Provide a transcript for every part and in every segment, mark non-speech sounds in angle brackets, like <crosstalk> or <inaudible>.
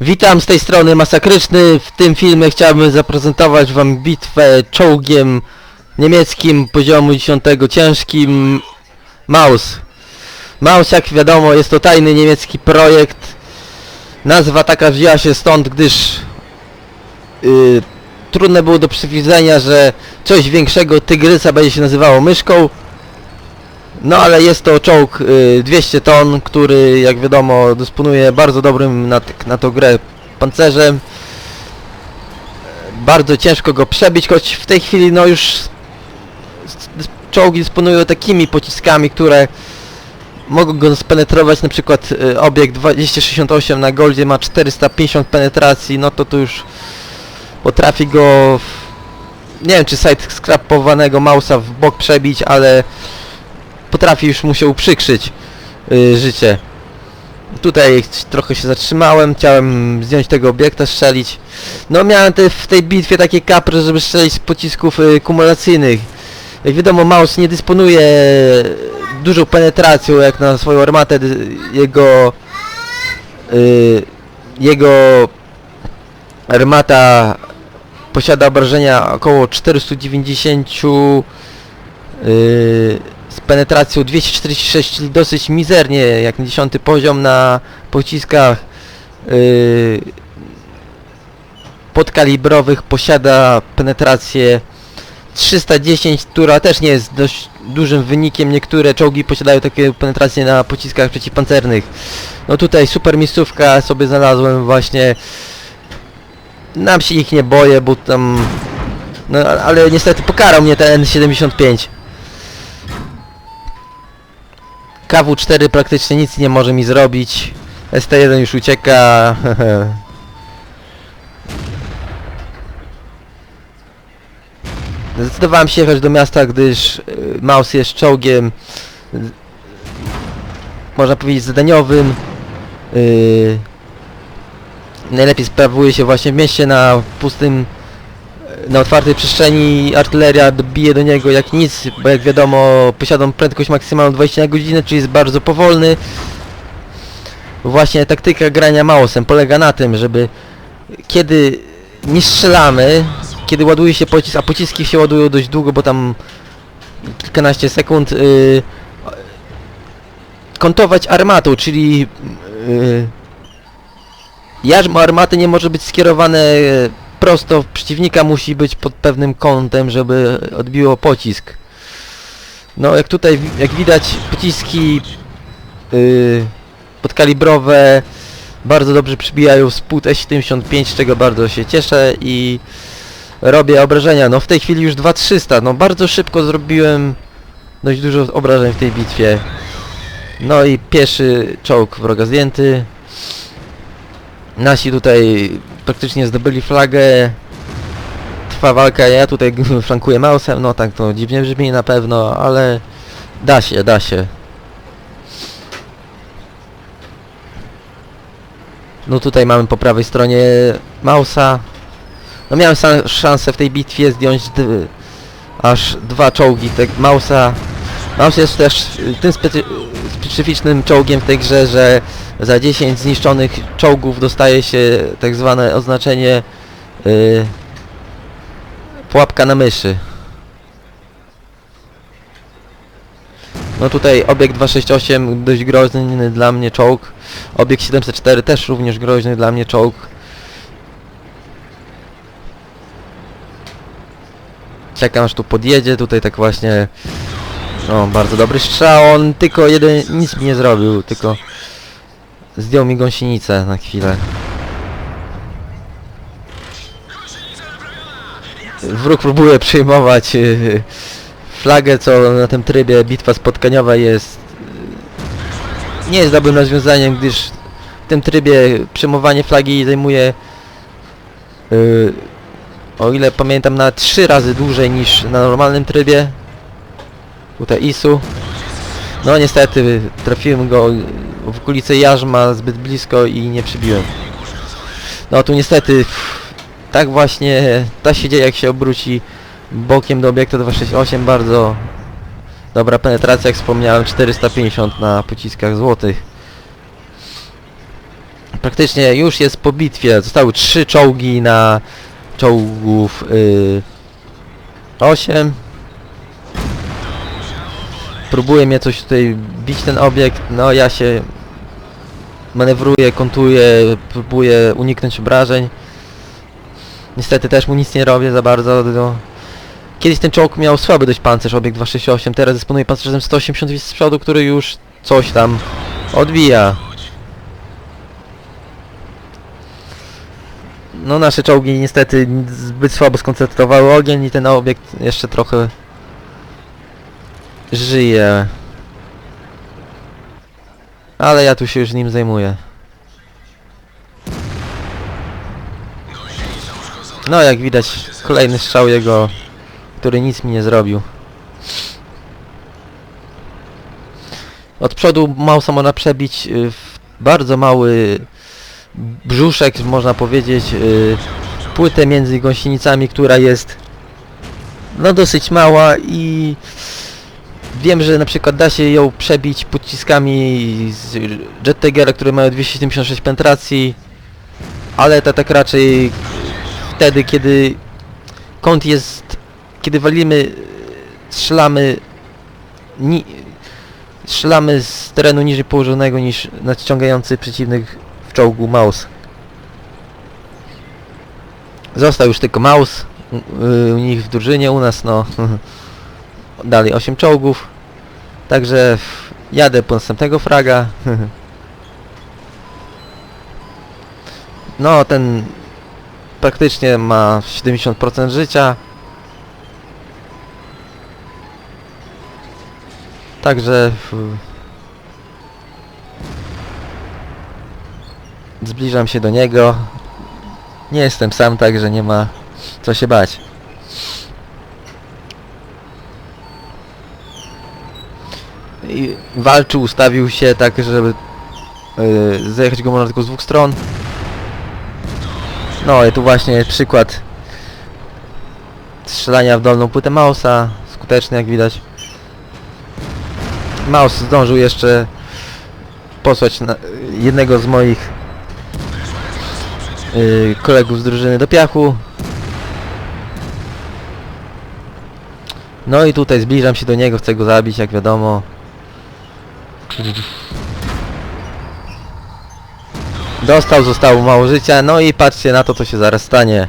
Witam z tej strony Masakryczny. W tym filmie chciałbym zaprezentować wam bitwę czołgiem niemieckim poziomu 10 ciężkim Maus. Maus jak wiadomo jest to tajny niemiecki projekt. Nazwa taka wzięła się stąd, gdyż yy, trudno było do przewidzenia, że coś większego tygrysa będzie się nazywało myszką. No ale jest to czołg y, 200 ton, który jak wiadomo dysponuje bardzo dobrym na, na tą grę pancerzem. Bardzo ciężko go przebić, choć w tej chwili no już czołgi dysponują takimi pociskami, które mogą go spenetrować, na przykład y, obiekt 268 na Goldzie ma 450 penetracji, no to tu już potrafi go nie wiem czy side skrapowanego mausa w bok przebić, ale potrafi już mu się uprzykrzyć y, życie. Tutaj trochę się zatrzymałem, chciałem zdjąć tego obiekta, strzelić. No miałem te, w tej bitwie takie kapry, żeby strzelić z pocisków y, kumulacyjnych. Jak wiadomo, Maus nie dysponuje dużą penetracją jak na swoją armatę. Jego y, jego armata posiada obrażenia około 490 y, z penetracją 246, czyli dosyć mizernie, jak na 10 poziom na pociskach yy, podkalibrowych posiada penetrację 310, która też nie jest dość dużym wynikiem. Niektóre czołgi posiadają takie penetracje na pociskach przeciwpancernych. No tutaj super miejscówka sobie znalazłem właśnie. Nam się ich nie boję, bo tam... No ale niestety pokarał mnie ten N75. KW4 praktycznie nic nie może mi zrobić. ST1 już ucieka. <laughs> Zdecydowałem się jechać do miasta, gdyż y, Maus jest czołgiem można powiedzieć zadaniowym. Y, najlepiej sprawuje się właśnie w mieście na pustym na otwartej przestrzeni artyleria bije do niego jak nic, bo jak wiadomo posiadam prędkość maksymalną 20 na godzinę, czyli jest bardzo powolny. Właśnie taktyka grania Mausem polega na tym, żeby kiedy nie strzelamy, kiedy ładuje się pocisk, a pociski się ładują dość długo, bo tam kilkanaście sekund, yy, kontować armatą, czyli yy, jarzmo armaty nie może być skierowane prosto w przeciwnika, musi być pod pewnym kątem, żeby odbiło pocisk. No jak tutaj, jak widać, pociski yy, podkalibrowe bardzo dobrze przybijają spód S75, z czego bardzo się cieszę i robię obrażenia. No w tej chwili już 2300, no bardzo szybko zrobiłem dość dużo obrażeń w tej bitwie. No i pierwszy czołg wroga zdjęty. Nasi tutaj praktycznie zdobyli flagę. Trwa walka, ja tutaj <laughs> flankuję Mausem, no tak to dziwnie brzmi na pewno, ale da się, da się. No tutaj mamy po prawej stronie Mausa. No miałem szansę w tej bitwie zdjąć aż dwa czołgi tego Mausa. Maus jest też y, tym specy- specyficznym czołgiem w tej grze, że za 10 zniszczonych czołgów dostaje się tak zwane oznaczenie y, pułapka na myszy. No tutaj obiekt 268 dość groźny dla mnie czołg. Obiekt 704 też również groźny dla mnie czołg. Czekam aż tu podjedzie, tutaj tak właśnie no, bardzo dobry strzał, on tylko jeden, nic mi nie zrobił, tylko zdjął mi gąsienicę na chwilę. Wróg próbuje przyjmować yy, flagę, co na tym trybie bitwa spotkaniowa jest yy, nie jest dobrym rozwiązaniem, gdyż w tym trybie przyjmowanie flagi zajmuje yy, o ile pamiętam na trzy razy dłużej niż na normalnym trybie. Tutaj Isu. No niestety trafiłem go w okolice jarzma zbyt blisko i nie przybiłem. No tu niestety tak właśnie ta się dzieje jak się obróci bokiem do obiektu 268 bardzo dobra penetracja jak wspomniałem 450 na pociskach złotych. praktycznie już jest po bitwie. Zostały trzy czołgi na czołgów y, 8. Próbuje mnie coś tutaj bić ten obiekt, no ja się manewruję, kontuję, próbuję uniknąć obrażeń. Niestety też mu nic nie robię za bardzo. No. Kiedyś ten czołg miał słaby dość pancerz, obiekt 268, teraz dysponuje pancerzem 180 z przodu, który już coś tam odbija. No nasze czołgi niestety zbyt słabo skoncentrowały ogień i ten obiekt jeszcze trochę żyje. Ale ja tu się już nim zajmuję. No jak widać kolejny strzał jego, który nic mi nie zrobił. Od przodu mausa można przebić y, w bardzo mały brzuszek, można powiedzieć, y, płytę między gąsienicami, która jest no dosyć mała i wiem, że na przykład da się ją przebić pociskami z Jet które mają 276 penetracji, ale to tak raczej wtedy, kiedy kąt jest, kiedy walimy, strzelamy ni, strzelamy z terenu niżej położonego niż nadciągający przeciwnych w czołgu Maus. Został już tylko Maus u, u nich w drużynie, u nas no <laughs> dalej 8 czołgów. Także jadę po następnego fraga. <laughs> No ten praktycznie ma 70% życia. Także zbliżam się do niego. Nie jestem sam, także nie ma co się bać. I walczył, ustawił się tak, żeby yy, go można tylko z dwóch stron. No i tu właśnie przykład strzelania w dolną płytę Mausa. Skuteczny jak widać. Maus zdążył jeszcze posłać na, jednego z moich yy, kolegów z drużyny do piachu. No i tutaj zbliżam się do niego, chcę go zabić, jak wiadomo. Dostał, zostało mało życia, no i patrzcie na to, co się zaraz stanie.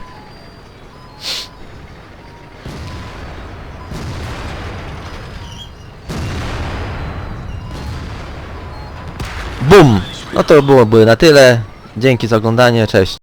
Bum! No to byłoby na tyle. Dzięki za oglądanie, cześć.